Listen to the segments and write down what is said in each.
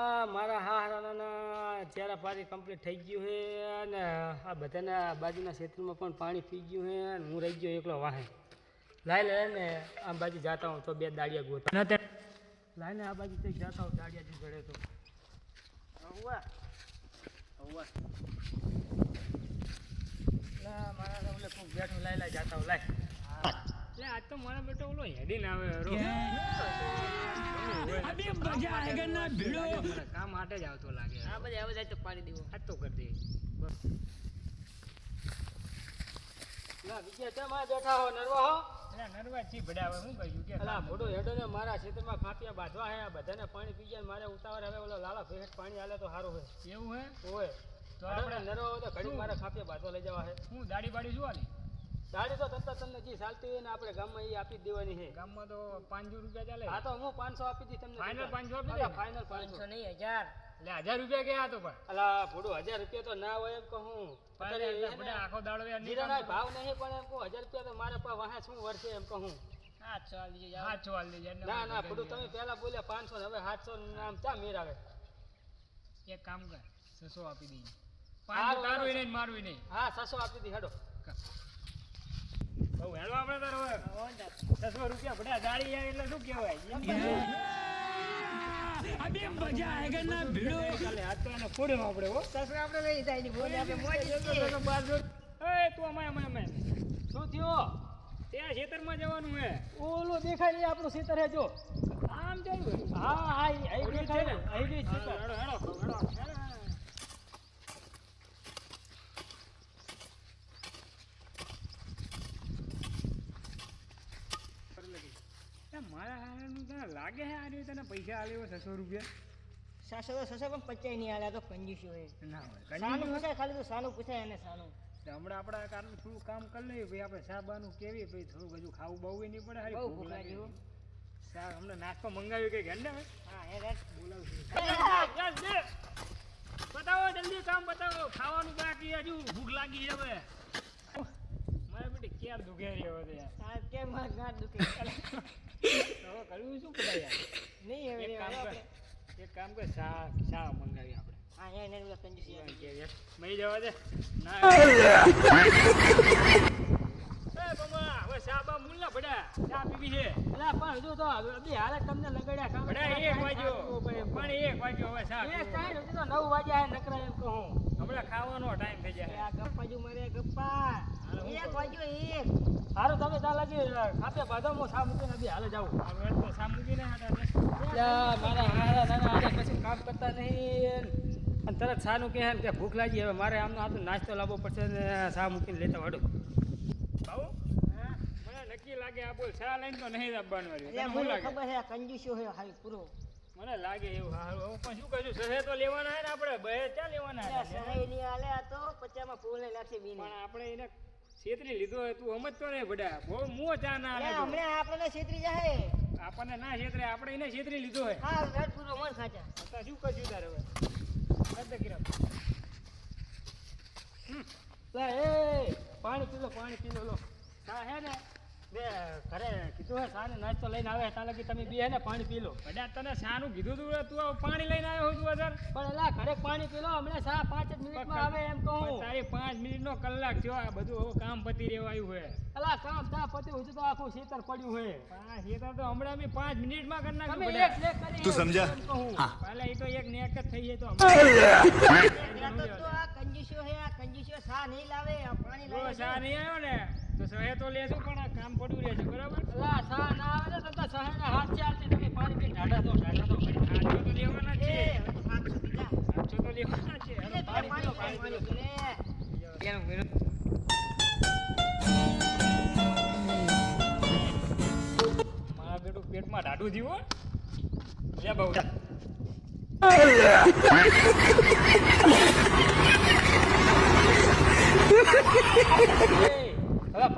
આ મારા હારાના ચહેરા પારી કમ્પ્લીટ થઈ ગયું છે અને આ બધાના બાજુના ક્ષેત્રમાં પણ પાણી પી ગયું છે અને હું રહી ગયો એકલો વાહે. લાઈ લે ને આમ બાજુ જાતા હું તો બે દાડિયા ગોતા. લાઈને આ બાજુ તો જાતા હું દાડિયા જ ઘડે તો. મારા ઓલે કોક બેઠું લાઈ લાઈ જાતા હું લાઈ આજ તો મારા બેટો ઓલો હેડીને આવે અબે મજા આયેગા ના ભીડો? કામ માટે જ આવતો લાગે આ બધા આવે જાય તો પાડી દેવો. આજ તો કરી દે. ના બીજે ચા માં બેઠા હો? નરવા હો? નરવા છી ભડા હું કહ્યું કે અલા મોટો હેડો ને મારા ખેતરમાં ખાપિયા બાંધવા હે આ બધાને પાણી પી જાય મારે ઉતાવળ હવે ઓલો લાલા ભેટ પાણી આલે તો સારું હે. એવું હે? ઓય. તો તો આપણે નરવા હોય તો ઘડી મારા ખાપિયા બાંધવા લઈ જવા હે. હું દાડી બાડી શું ગાડી તો તત્તા તમને જે ચાલતી હોય ને આપણે ગામમાં એ આપી દેવાની છે. ગામમાં તો પાંચસો રૂપિયા ચાલે. હા તો હું પાંચસો આપી દઈશ તમને ફાઇનલ પાંચસો આપી દે? ફાઇનલ પાંચસો. નહીં હજાર. એટલે હજાર રૂપિયા ગયા તો પણ. અલા ભોડું હજાર રૂપિયા તો ના હોય એમ કહું. આખો દાડો ભાવ નહીં પણ એમ કહું હજાર રૂપિયા તો મારા પાસે વાહે શું વર્ષે એમ કહું. ના ના ભોડું તમે પહેલા બોલ્યા પાંચસો ને હવે સાતસો આમ ચા મેર આવે એક કામ કર સસો આપી દઈએ તારું નહીં ને મારું નહીં હા સસો આપી દી હેડો. રૂપિયા એટલે શું કહેવાય? અબે મજા આયેગા ના ભીડો? કાલે હાથ તો એને ફોડ્યો આપણે હો. આપણે લઈ જાય ની બોલે આપણે મોજ એ તું અમાય અમાય અમાય શું થયો? ત્યાં ખેતરમાં જવાનું હે. ઓલો દેખાય આપણું ખેતર હે જો. આમ ચાલ્યું હા? હા હેડો હેડો એ મારા હારાનું તને લાગે છે આની તને પૈસા આલ્યો છસો રૂપિયા? સાસો સસો પણ પચાઈ નહીં આલ્યા તો કંજૂસ્યો હે. ના હોય સાનું પૂછાય ખાલી તો સાનું પૂછાય એને સાનું. તો હમણાં આપણા કારણ થોડું કામ કરી લઈએ ભાઈ આપણે સાબાનું કેવી ભાઈ થોડું બધું ખાવું બહુ નહીં પડે હારી બહુ ભૂખ લાગી લાગી. હો. સા હમણાં નાસ્તો મંગાવ્યું કઈ ઘેર ને હા એ રાત બોલાવશું બતાવો જલ્દી કામ બતાવો. ખાવાનું બાકી હજુ ભૂખ લાગી હવે. મારે બેટી ક્યાં દુખે રહ્યો હતો યાર કેમ માર ગાંઠ દુખે? હવે શું નહીં એક કામ કર. એક કામ કર શા હા. મઈ જવા દે એ હવે શા બા ના પડ્યા શા પીવી છે અલા પણ હજુ તો હાલે તમને લગાડ્યા કામ એક વાગ્યો પણ એક વાગ્યો હવે શા એ નથી તો નવ વાગ્યા હે નકરા એમ કહું હમણાં ખાવાનો ટાઈમ થઈ જાય આ ગપ્પા જો મારે ગપ્પા એક? વાગ્યો એક. સારું તમે ત્યાં લગી ખાપે બાંધો હું સા મૂકીને હાલે જાઉં હવે તો સા મૂકીને હતા મારા હારા નાના હારે કશું કામ કરતા નહીં અને તરત સાનું કહે ને કે ભૂખ લાગી હવે મારે આમનો આ તો નાસ્તો લાવવો પડશે ને સા મૂકીને લેતા વાડું બાબુ? મને નક્કી લાગે આ બોલ શા લઈને તો નહીં આપવાનું વાળી. ખબર છે આ કંજૂસ્યો છે હાલ પૂરો. મને લાગે એવું હારું હું પણ શું કહું સહે તો લેવાના હે ને આપણે બે ક્યાં લેવાના? સહાય નહીં આલે આ તો પચામાં ફૂલ ને લાઠી બીને. પણ આપણે એને છેતરી લીધો હોય તું સમજતો નહીં બડા બહુ મો ચા ના. હમણાં આપણને છેતરી જાય આપણને ના છેતરે આપણે એને છેતરી લીધો હોય. હા રાત પૂરો મન ખાચા તો શું કરશું તારે હવે? રદ કિરમ. લે એ. પાણી પીલો પાણી પીલો લો. હા હે ને. બે ઘરે કીધું હે સાને નાસ્તો લઈને આવે ત્યાં લગી તમે બે ને પાણી પી લો. બડા તને શાનું કીધું તું તું પાણી લઈને આવ્યો છું અસર પણ એલા ઘરે પાણી પી લો હમણાં સા પાંચ જ મિનિટમાં આવે એમ કહું તારી પાંચ મિનિટ કલાક થયો આ બધું હવે કામ પતી રહેવા આવ્યું હોય અલા કામ તા પતિ હજુ તો આખું ખેતર પડ્યું હે. પાંચ એ તો હમણાં બી પાંચ મિનિટમાં કરી નાખ્યું. એક તું સમજા? પહેલા એ તો એક નેક જ થઈ જાય તો એટલે તો તો આ કંજૂસ્યો હે આ કંજૂસ્યો સા નહીં લાવે આ પાણી લાવે સા નહીં આવ્યો ને? તો સહે તો લેશું પણ કામ પડ્યું રહેશે બરાબર અલા સા ના આવે ને તો તો સહાયના હાથ ચાલતી તમે પાણી પી ઢાઢા તો ઢાઢા તો કરી. આજો તો લેવાના છે હવે બીજા. આજો તો લેવાના છે એટલે પાણી પાણી પીલો, પીલો, પાણી પાણી પીલો. પીલો. મારા બેટું પેટમાં ઢાઢું જીવો. લે બહુ હવે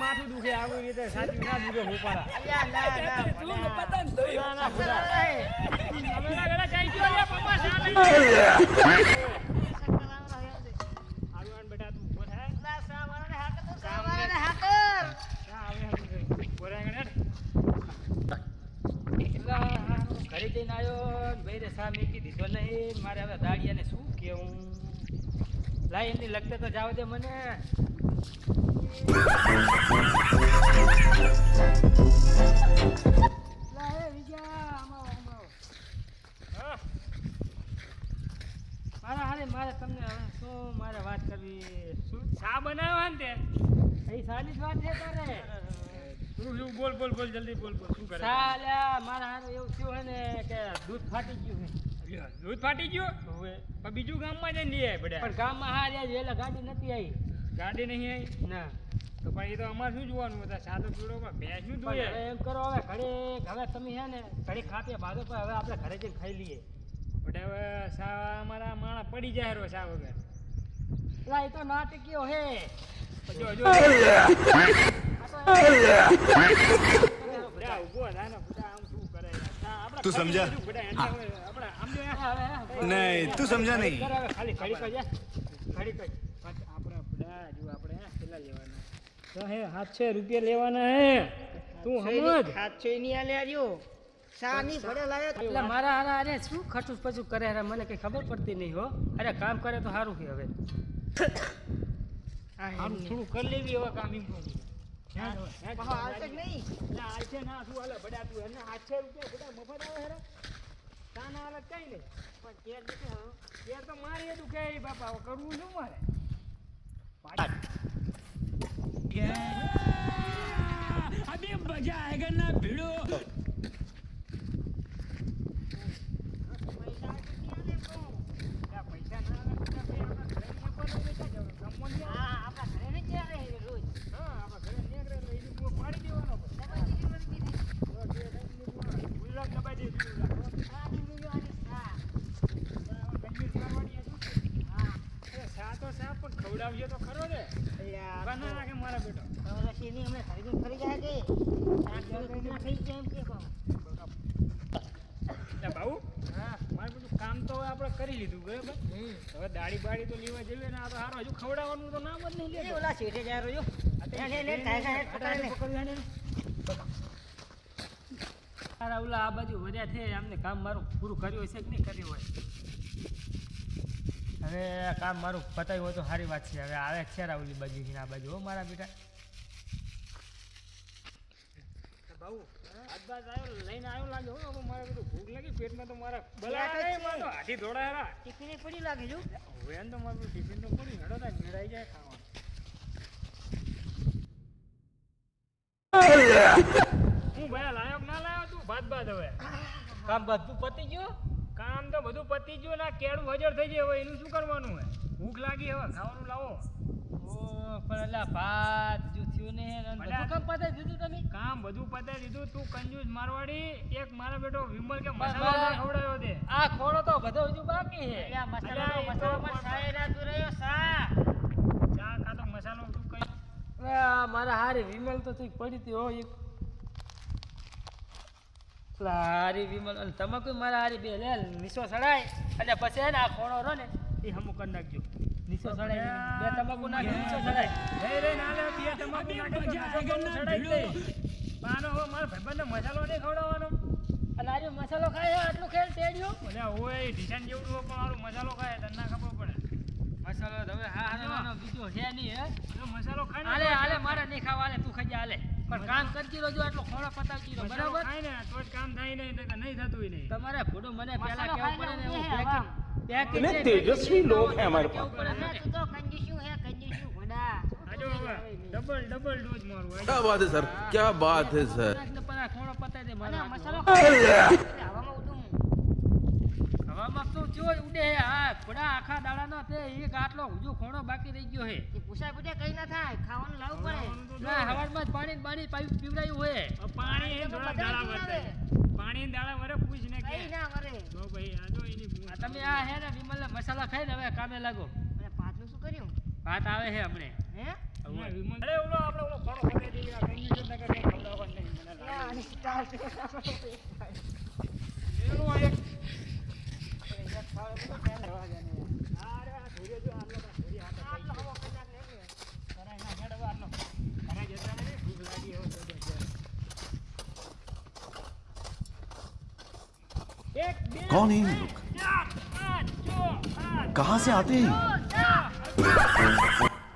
માથું દુખે આવી રીતે સાચું ના દુખે ભૂપાડા. અલ્યા ના ના ભલા. ના, ના, ચક્કર ભૂલા. આવે. અમે ના ગળા ચાઈ ગયો લે, પપ્પા, ચા લઈ લે. ચક્કર આવે. હારું આન બેટા તું ઊભો થાય. એલા સા વાળાને હાકર તો સા વાળાને હાકર. ચા આવે હારું છે. ઊભો રહે આગળ હેડ. એટલા હારું ઘરે જઈને આવ્યો ભાઈ રે સા મેકી દીધો નહીં મારે હવે દાડિયાને શું કેવું લાઈ એમની લગતે તો જાવ દે મને. મારા હારે મારે તમને હવે શું મારે વાત કરવી? શું? ચા ને તે? એ સારી જ વાત છે તારે? તું શું બોલ બોલ બોલ જલ્દી બોલ બોલ શું કરે? સાલ્યા મારા હારે એવું થયું હે ને કે દૂધ ફાટી ગયું દૂધ ફાટી ગયું? હવે. પણ બીજું ગામમાં જઈને લઈ આય પડ્યા પણ ગામમાં હા જ એટલે ગાડી નથી આવી. ગાડી નહીં આવી? ના. તો પણ એ તો અમારે શું જોવાનું હતા? સાદો પીળો પણ ભેંસ શું જોઈએ? એમ કરો હવે ઘરે હવે તમે હે ને ઘડી ખાતે ભાગો પણ હવે આપણે ઘરે જઈને ખાઈ લઈએ. પણ હવે સા અમારા માણા પડી જાય રો સા વગર. લા એ તો નાટકીયો હે. જો જો. થાય ને બધા આમ શું કરે સા આપણે તું સમજા? નહીં તું સમજા નહીં સાતસો રૂપિયા લેવાના હે તું સમજ હાથસો એની આ આર્યો. સા ની ભરે લાયો એટલે મારા હારા અરે શું ખટું પચું કરે અરે મને કઈ ખબર પડતી નહીં હો અરે કામ કરે તો સારું છે હવે આમ થોડું કરી લેવી હવે કામ ના, ના, ના કઈ નહીં. પણ એટલું કહે ઈ બાપા, કરવું શું મારે? આ પૈસા ના હાલે, બધા બે આપણા ઘરે ન્યા પર લઈ બેઠા જાવ. ગામમાં ન્યા. હા, આપણા ઘરે નહીં ક્યાં રહે છે રોજ. હા, આપણા ઘરે ન્યા કરે એટલે ઈ બૂમો પાડી દેવાનો પછી. દબાઈ દીધી મને કીધી. તો બે ટાઈમની બૂમો. ગુલાબ દબાઈ દે, ગુલાબ. સા ની બીજો આની સા. બરાબર, કંજૂસ કરવાની હતું. હા. અરે, સા તો સા પણ ખવડાવજો તો ખરો ને બના રાખે મારા બેટો હવે શેની અમે ખરીદીને ફરી કિલો થઈ જાય એમ કે. એટલે બાબુ હા. મારે બધું કામ તો આપણે કરી લીધું બરાબર હવે દાઢી બાડી તો લેવા જેવી ને આ તો હારું હજુ ખવડાવવાનું તો નામ જ ઓલા શેઠે. મારા ઓલા આ બાજુ વર્યા છે આમને કામ મારું પૂરું કર્યું હશે કે નહીં કર્યું હોય? હવે કામ મારું પતાવ્યું હોય તો સારી વાત છે. હવે આવે છે રાવલી બાજુ આ બાજુ હો મારા બેટા. બાબુ આજ બાદ આવ્યો લઈને આવ્યો લાગે હો હવે મારે બધું ભૂખ લાગી પેટમાં તો મારા બલા છે. મારે દોડાયેલા પડી લાગે જો. હવે એમ તો મારું ટિફિન તો પૂરી હેડો મેળાઈ જાય ખાવાનું. હું ભાઈ ભાત ભાત હવે. કામ બધું પતી ગયું? કામ તો બધું પતી ગયું ના કેળું હજર થઈ જાય હવે એનું શું કરવાનું હે ભૂખ લાગી હવે. ખાવાનું લાવો. પણ એટલે ભાત જો થયું ને કામ પતાવી દીધું તમે? કામ બધું પતાવી દીધું. તું કંજૂસ મારવાડી એક મારા બેટો વિમલ કે મસાલો બસ. તે. આ ખોળો તો બધો હજુ બાકી છે. અલ્યા, મસાલો મસાલો પણ સાય રાતું રહ્યો, સા. ચા ખાતો મસાલો તું કઈ મારા હારી વિમલ તો તું પડી હતી હો એક હારી વિમલ અને તમાકુ મારા હારી બે લે નિશો સડાય. અને પછી હે ને આ ખોળો રહો ને એ હમું કરી નાખજો. નિશો સડાય બે તમાકુ નાખી નિશો સડાય. રે રે ના લે બે તમાકુ નાખી હું દઈશ. પાનો હવે મારા ભાઈબંધને મસાલો નહીં ખવડાવવાનો. અને આજે મસાલો ખાય આટલું ખેલ તેડ્યો? ભલે હોય ડિઝાઇન જેવડું હોય પણ હારું મસાલો ખાય તને ના ખબર પડે. મસાલો તો હવે હા હા બીજું છે નહીં હે? મસાલો ખાય હાલે હાલે મારે નહીં ખાવા હાલે તું ખાઈ હાલે. પણ કામ કરતી રહેજો એટલો ખોળો પતાવતી રહો બરાબર? થાય ને તો જ કામ થાય નહીં નહીં નહીં થતું નહીં. તમારે ભોડો મને પહેલા કેવું પડે ને હું પેકિંગ ને તેજસ્વી લોક હે અમારે પાસે. તો કંજુસુ હે કંજુસુ ભોડા આજો બાબા ડબલ ડબલ ડોઝ મારું ક્યા બાત હે સર? ક્યા બાત હે સર ખોળો દે મને મસાલો હવામાં ઉડે આ હા થોડા આખા દાડાનો તે એક આટલો ઉજો ખોણો બાકી રહી ગયો હે. એ પૂછાય પૂછે કઈ ના થાય. ખાવાનું લાવવું પડે. ના હવારમાં જ પાણી પાણી પાઇપ પીવડાયું હોય પાણી એ થોડા દાડા વરે પાણી દાડા વરે પૂછ ને કે. ના વરે જો ભાઈ આ જો એની આ તમે આ હે ને વિમલ મસાલા ખાઈ ને હવે કામે લાગો. અને પાછું શું કર્યું? ભાત આવે હે હમણે. હે? વિમલ- અરે ઓલો આપણે ઓલો ખોણો ખોલી દઈએ, આ કંઈ કંઈ ખવડાવવાનું નહીં, મને લાગે. આ આની સ્ટાર્ટ એનું એક- कौन है ये ત્રણ, लोग ચાર, પાંચ, છ, સાત, कहाँ से आते हैं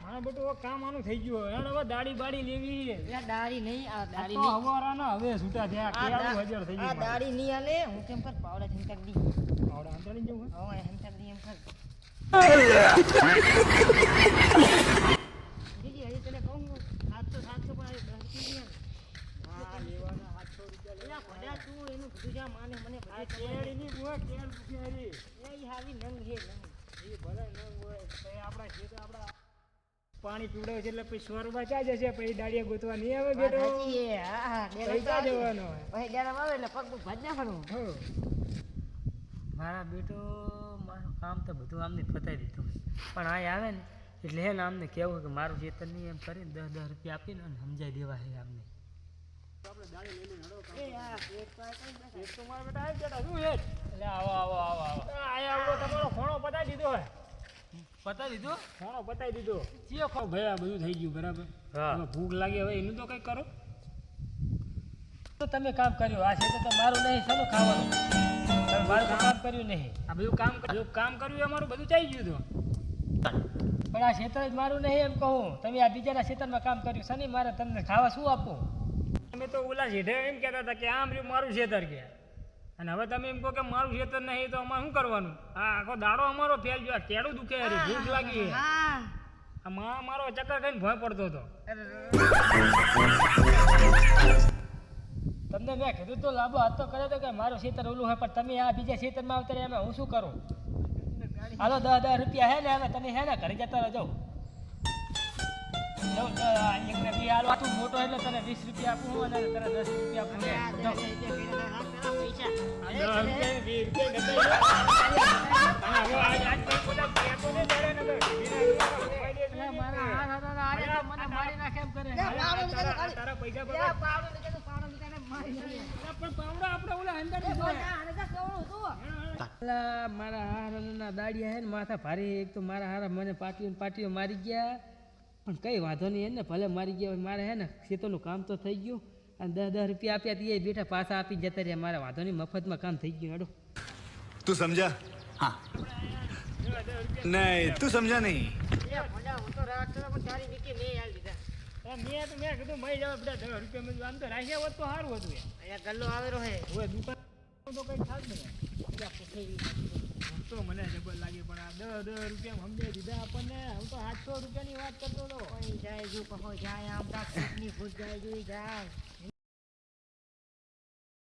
મારા બેટું હવે કામ આનું થઈ ગયું હવે હવે દાડી બાડી લેવી છે. આ દાઢી નહીં આ દાઢી તો નહીં હવારાના હવે છૂટા થયા આ કેળું દા- હજાર થઈ આ ગયું મારે. દાઢી નહીં આલે હું કેમ કર પાવડા ઝંકર દી પણ પીવડાવે છે એટલે પછી સો ચા જશે? પછી દાડિયા ગોતવા નહીં આવે બેટો આવે. જવાનો. ડેરા આવે એટલે પગ ભાજ નાખવાનું. મારા બેટો મારું કામ તો બધું આમને પતાવી દીધું પણ આ આવે ને એટલે હે ને આમને કહેવું કે મારું ચેતન નહીં એમ કરીને દસ દસ રૂપિયા આપીને અને સમજાવી દેવા આમને. છે એટલે આવો આવો આવો આવો. આ આવડો તમારો ખોણો પતાવી દીધો હે. પતાવી દીધું? ખોણો પતાવી દીધો. ચિયો ખો ભાઈ બધું થઈ ગયું બરાબર? હા. ભૂખ લાગી હવે એનું તો કઈ કરો. તો તમે કામ કર્યું. આ છે તો મારું નહીં શાનું ખાવાનું. તમે મારું કામ કર્યું નહીં. આ બધું કામ કર્યું કામ કર્યું એ અમારું બધું ચાઈ ગયું હતું. પણ આ ક્ષેત્ર જ મારું નહીં એમ કહું. તમે આ બીજાના ક્ષેત્રમાં કામ કર્યું. શનિ મારે તમને ખાવા શું આપું? તમે તો ઓલા શેઠે એમ કહેતા હતા કે આમ રહ્યું મારું ક્ષેત્ર કે. અને હવે તમે એમ કહો કે મારું ક્ષેત્ર નહીં તો અમારે શું કરવાનું? આ આખો દાડો અમારો ફેલ ગયો. આ કેળું દુખે અરે ભૂખ લાગી. હા આ મારો ચક્કર કઈ ભય પડતો હતો. તમને મેં કીધું તો લાંબો હાથ તો કર્યો તો કે મારું ખેતર ઓલું હોય પણ તમે આ બીજા ખેતરમાં આવતા એમાં હું શું કરું હાલો દસ દસ રૂપિયા હે ને હવે તમે હે ને ઘરે જતા આટલું મોટો એટલે તને વીસ રૂપિયા આપું અને તને દસ રૂપિયા આપું પૈસા મારા હારના દાડિયા હે ને માથા ભારે એક તો મારા હારા મને પાટીઓ પાટીઓ મારી ગયા. પણ કઈ વાંધો નહીં એને ભલે મારી ગયા મારે હે ને ખેતરનું કામ તો થઈ ગયું. અને દસ દસ રૂપિયા આપ્યા તીએ બેઠા પાછા આપી જતા રહ્યા. મારા વાંધો નહીં મફતમાં કામ થઈ ગયું હેડો. તું સમજા? હા. નહીં તું સમજા નહીં. મેં તો મેં કીધું મળી જાવ બધા દસ રૂપિયા મેં આમ તો રાખ્યા હોત તો સારું હતું. અહીંયા ગલ્લો આવેલો હે. હવે દુકાન તો કંઈક થાત ને ભૂખ તો મને જબર લાગે પણ આ દસ દસ રૂપિયા સમજે દીધા આપણને. હું તો આઠસો રૂપિયાની વાત કરતો હતો. જાય જો કહો જાય આમ પેટની ભૂત જાય જોઈ જાય.